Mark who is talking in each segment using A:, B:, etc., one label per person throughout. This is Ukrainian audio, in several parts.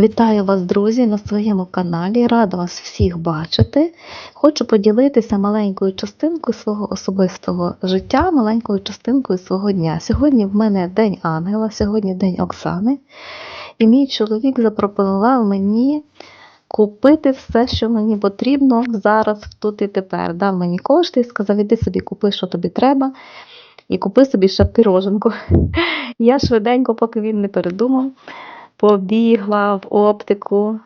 A: Вітаю вас, друзі, на своєму каналі. Рада вас всіх бачити. Хочу поділитися маленькою частинкою свого особистого життя, маленькою частинкою свого дня. Сьогодні в мене День Ангела, сьогодні День Оксани. І мій чоловік запропонував мені купити все, що мені потрібно зараз, тут і тепер. Дав мені кошти і сказав, іди собі купи, що тобі треба, і купи собі ще пироженку. Я швиденько, поки він не передумав побігла в оптику.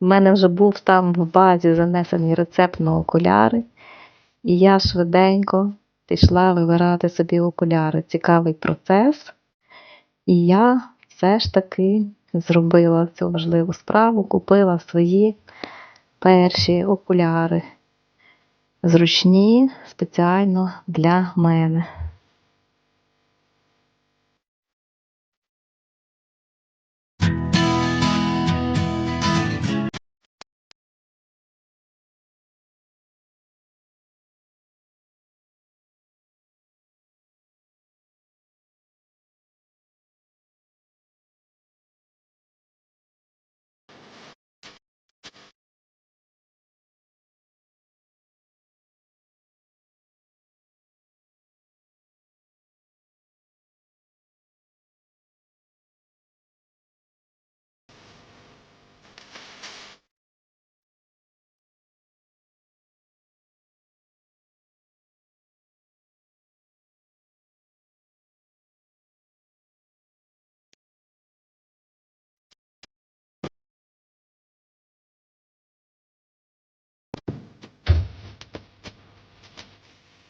A: У мене вже був там в базі занесений рецепт на окуляри. І я швиденько пішла вибирати собі окуляри. Цікавий процес. І я все ж таки зробила цю важливу справу, купила свої перші окуляри. Зручні спеціально для мене.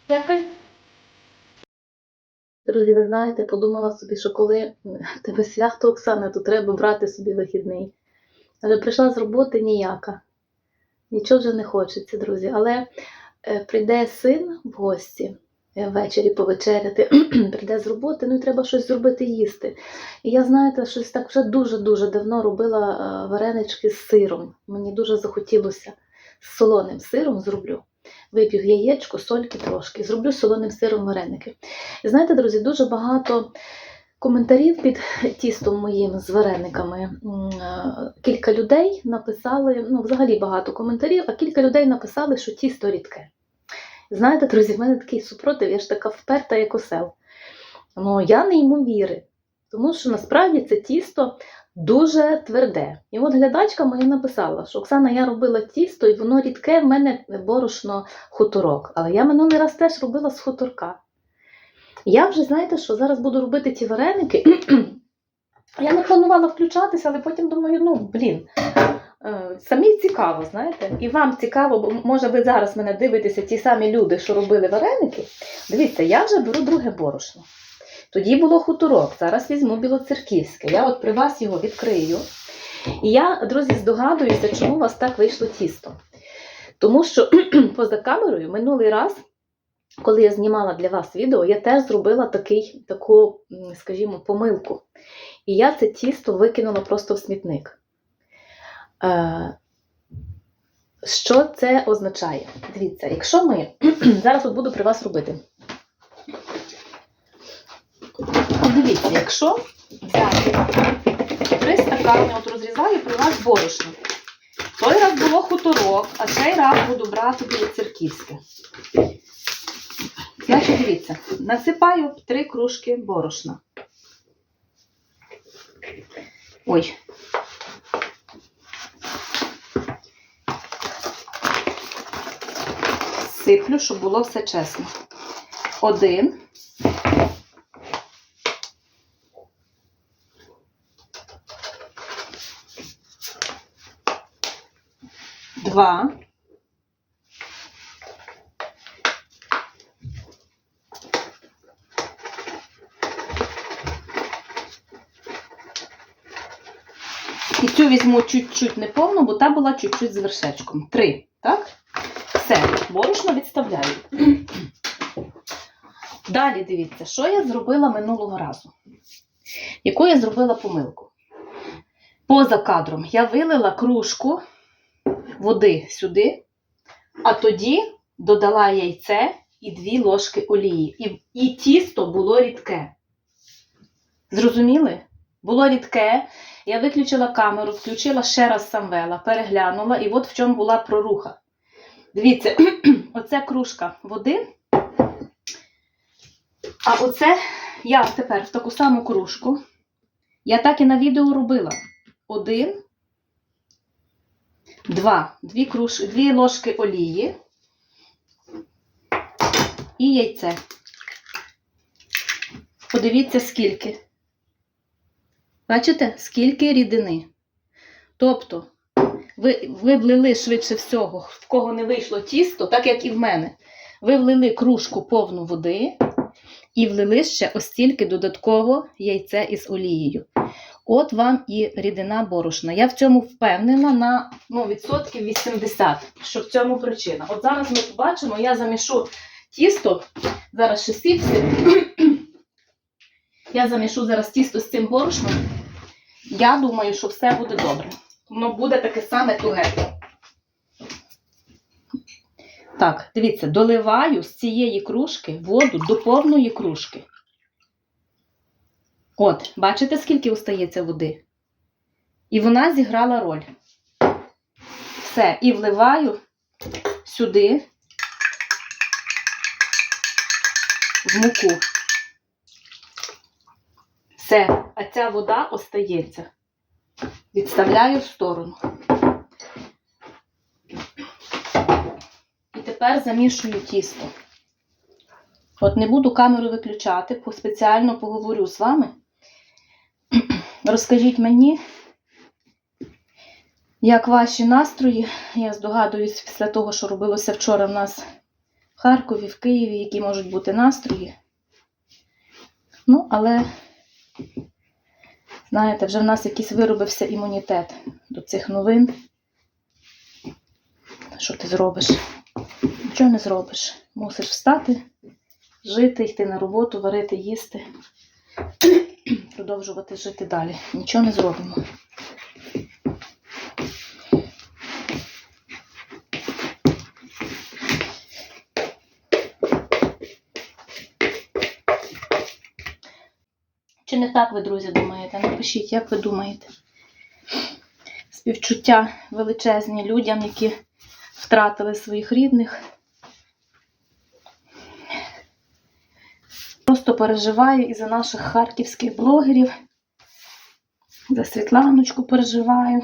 A: Дякую. Друзі, ви знаєте, подумала собі, що коли тебе свято Оксана, то треба брати собі вихідний. Але прийшла з роботи ніяка. Нічого вже не хочеться, друзі. Але е, прийде син в гості е, ввечері повечеряти, прийде з роботи, ну і треба щось зробити їсти. І я, знаєте, щось так вже дуже-дуже давно робила е, варенички з сиром. Мені дуже захотілося з солоним сиром зроблю. Вип'ю яєчко, сольки трошки, зроблю солоним сиром вареники. І знаєте, друзі, дуже багато коментарів під тістом моїм з варениками. Е, Кілька людей написали, ну, взагалі багато коментарів, а кілька людей написали, що тісто рідке. Знаєте, друзі, в мене такий супротив, я ж така вперта, як осел. Ну, я не йому віри, тому що насправді це тісто дуже тверде. І от глядачка моя написала, що Оксана, я робила тісто, і воно рідке, в мене борошно хуторок. Але я минулий раз теж робила з хуторка. Я вже, знаєте, що зараз буду робити ті вареники. Я не планувала включатися, але потім думаю, ну, блін, е, самі цікаво, знаєте, і вам цікаво, бо може ви зараз мене дивитеся ті самі люди, що робили вареники. Дивіться, я вже беру друге борошно. Тоді було хуторок, зараз візьму білоцерківське. Я от при вас його відкрию. І я, друзі, здогадуюся, чому у вас так вийшло тісто. Тому що поза камерою минулий раз, коли я знімала для вас відео, я теж зробила такий, таку, скажімо, помилку. І я це тісто викинула просто в смітник. Е, що це означає? Дивіться, якщо ми зараз от буду при вас робити. Дивіться, якщо взяти три стакани, от розрізаю при вас борошно. Той раз було хуторок, а цей раз буду брати білоцерківське. Значить, дивіться, насипаю три кружки борошна. Ой. Сиплю, щоб було все чесно. Один. Два. І цю візьму чуть-чуть не повну, бо та була чуть-чуть з вершечком. Три. Так? Все, борошно відставляю. Далі дивіться, що я зробила минулого разу. Яку я зробила помилку? Поза кадром я вилила кружку води сюди, а тоді додала яйце і дві ложки олії. І, і тісто було рідке. Зрозуміли? Було рідке. Я виключила камеру, включила ще раз самвела, переглянула, і от в чому була проруха. Дивіться, оце кружка води. А оце я тепер в таку саму кружку. Я так і на відео робила. Один, два, дві, круж... дві ложки олії і яйце. Подивіться, скільки. Бачите, скільки рідини. Тобто, ви, ви влили швидше всього, в кого не вийшло тісто, так як і в мене. Ви влили кружку повну води і влили ще ось стільки додатково яйце із олією. От вам і рідина борошна. Я в цьому впевнена на ну, відсотків 80, що в цьому причина. От зараз ми побачимо, я замішу тісто, зараз ще всиплю. Я замішу зараз тісто з цим борошном. Я думаю, що все буде добре. Воно буде таке саме туге. Так, дивіться, доливаю з цієї кружки воду до повної кружки. От, бачите, скільки остається води? І вона зіграла роль. Все, і вливаю сюди в муку. Все, а ця вода остається. Відставляю в сторону. І тепер замішую тісто. От не буду камеру виключати, спеціально поговорю з вами. Розкажіть мені, як ваші настрої. Я здогадуюсь після того, що робилося вчора в нас в Харкові, в Києві, які можуть бути настрої. Ну, але, знаєте, вже в нас якийсь виробився імунітет до цих новин. Що ти зробиш? Нічого не зробиш. Мусиш встати, жити, йти на роботу, варити, їсти, продовжувати жити далі. Нічого не зробимо. Чи не так ви, друзі, думаєте? Напишіть, як ви думаєте. Співчуття величезні людям, які втратили своїх рідних. Просто переживаю і за наших харківських блогерів. За Світланочку переживаю.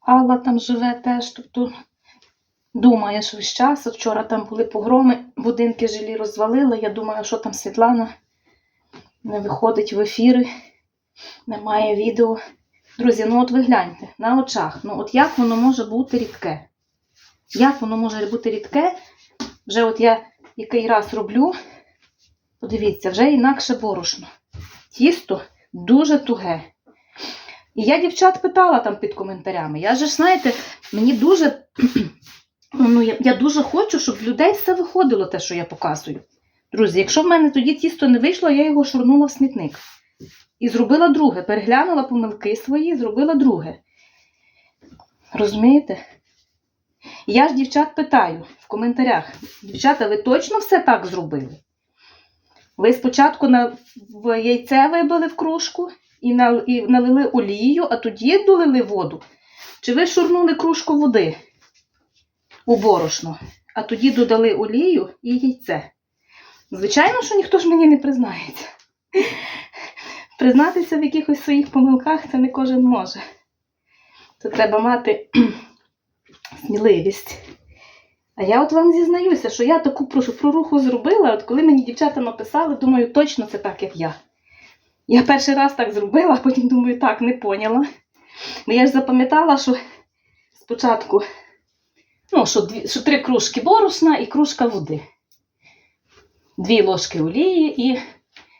A: Алла там живе теж. Тобто думаєш весь час. Вчора там були погроми, будинки жилі розвалили. Я думаю, що там Світлана не виходить в ефіри, немає відео. Друзі, ну от ви гляньте, на очах. Ну от як воно може бути рідке? Як воно може бути рідке? Вже от я який раз роблю, подивіться, вже інакше борошно. Тісто дуже туге. І я дівчат питала там під коментарями. Я ж, знаєте, мені дуже, ну, я, я дуже хочу, щоб в людей все виходило, те, що я показую. Друзі, якщо в мене тоді тісто не вийшло, я його шурнула в смітник. І зробила друге. Переглянула помилки свої, зробила друге. Розумієте? Я ж дівчат питаю в коментарях: дівчата, ви точно все так зробили? Ви спочатку на, в яйце вибили в кружку і, на, і налили олію, а тоді долили воду? Чи ви шурнули кружку води у борошно, а тоді додали олію і яйце? Звичайно, що ніхто ж мені не признається. Признатися в якихось своїх помилках це не кожен може. Це треба мати сміливість. А я от вам зізнаюся, що я таку проруху зробила, от коли мені дівчата написали, думаю, точно це так, як я. Я перший раз так зробила, а потім думаю, так, не поняла. Бо я ж запам'ятала, що спочатку, ну, що, дві, що три кружки борошна і кружка води. Дві ложки олії і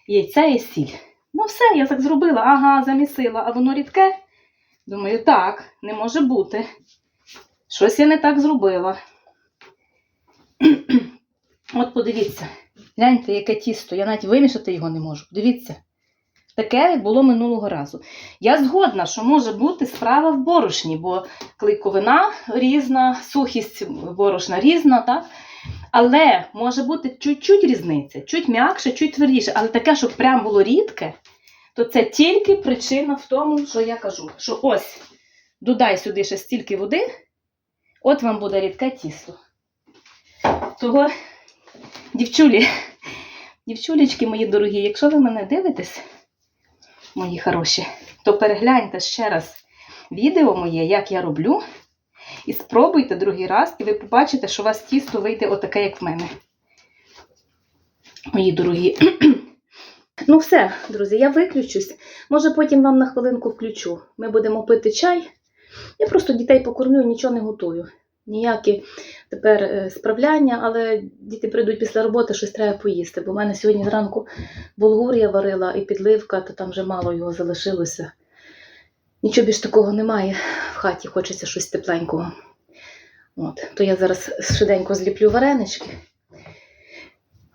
A: яйця і сіль. Ну все, я так зробила. Ага, замісила, а воно рідке. Думаю, так, не може бути. Щось я не так зробила. От подивіться, гляньте, яке тісто. Я навіть вимішати його не можу. Дивіться. Таке було минулого разу. Я згодна, що може бути справа в борошні, бо клейковина різна, сухість борошна різна, так? Але може бути чуть-чуть різниця, чуть м'якше, чуть твердіше, але таке, щоб прям було рідке, то це тільки причина в тому, що я кажу, що ось додай сюди ще стільки води, от вам буде рідке тісто. Того, дівчулі, дівчулечки мої дорогі, якщо ви мене дивитесь, мої хороші, то перегляньте ще раз відео моє, як я роблю, і спробуйте другий раз, і ви побачите, що у вас тісто вийде отаке, як в мене. Мої дорогі. Ну, все, друзі, я виключусь. Може, потім вам на хвилинку включу. Ми будемо пити чай. Я просто дітей покормлю, нічого не готую. Ніякі тепер е, справляння, але діти прийдуть після роботи, щось треба поїсти. Бо в мене сьогодні зранку булгур я варила і підливка, то там вже мало його залишилося. Нічого більш такого немає в хаті, хочеться щось тепленького. От, то я зараз швиденько зліплю варенички.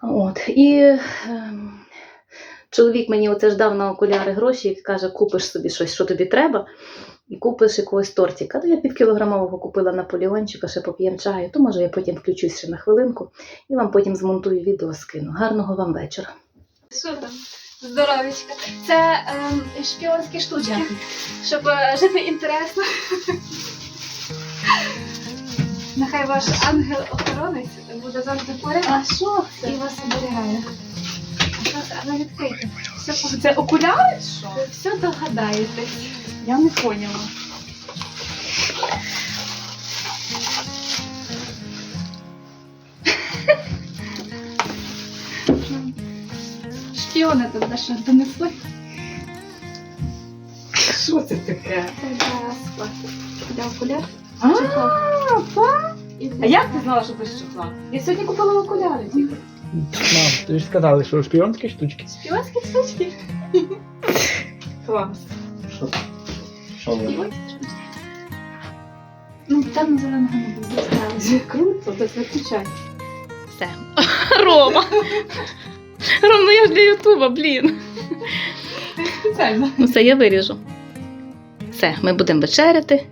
A: От, і ем, чоловік мені оце ж дав на окуляри гроші і каже, купиш собі щось, що тобі треба, і купиш якогось тортика. Ну, я півкілограмового купила наполеончика, ще поп'єм чаю, то може я потім включусь ще на хвилинку і вам потім змонтую відео, скину. Гарного вам вечора.
B: Що там? Здоровічка. Це ем, шпіонські штучки, щоб е, жити інтересно. Нехай ваш ангел-охоронець буде завжди поряд
A: А що
B: і вас оберігає. Це? Відкрийте. Все,
A: Це окуляри? Що?
B: ви все догадаєтесь.
A: Я не поняла.
B: Шпіони тут дещо донесли.
A: Що це таке?
B: Це для. Окуляр.
A: А?
B: І
A: А як ти знала, що без чохла? Я сьогодні купила окуляри тільки.
C: Мам, ти ж сказали, що шпіонські штучки.
B: Шпіонські штучки.
A: Клас.
C: Що? Що ви?
B: Ну, там зеленого не буде. Справді.
A: Круто, так виключай. Все. Рома. Ром, ну я ж для Ютуба, блін.
B: Спеціально.
A: Ну все, я виріжу. Все, ми будемо вечеряти.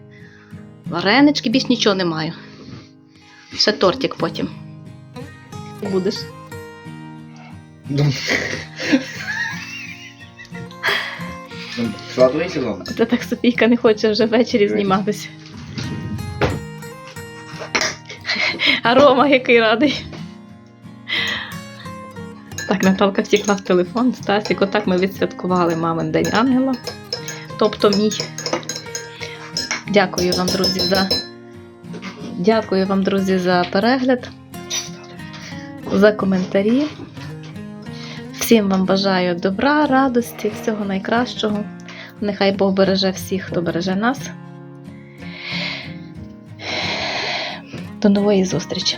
A: Варенички, більш нічого не маю. Ще тортик потім. Будеш.
C: Складується вам?
A: Це так Софійка не хоче вже ввечері зніматися. А Рома який радий. Так, Наталка втікла в телефон. Стасік, отак ми відсвяткували мамин День Ангела. Тобто мій. Дякую вам, друзі, за. Дякую вам, друзі, за перегляд, за коментарі. Всім вам бажаю добра, радості, всього найкращого. Нехай Бог береже всіх, хто береже нас. До нової зустрічі!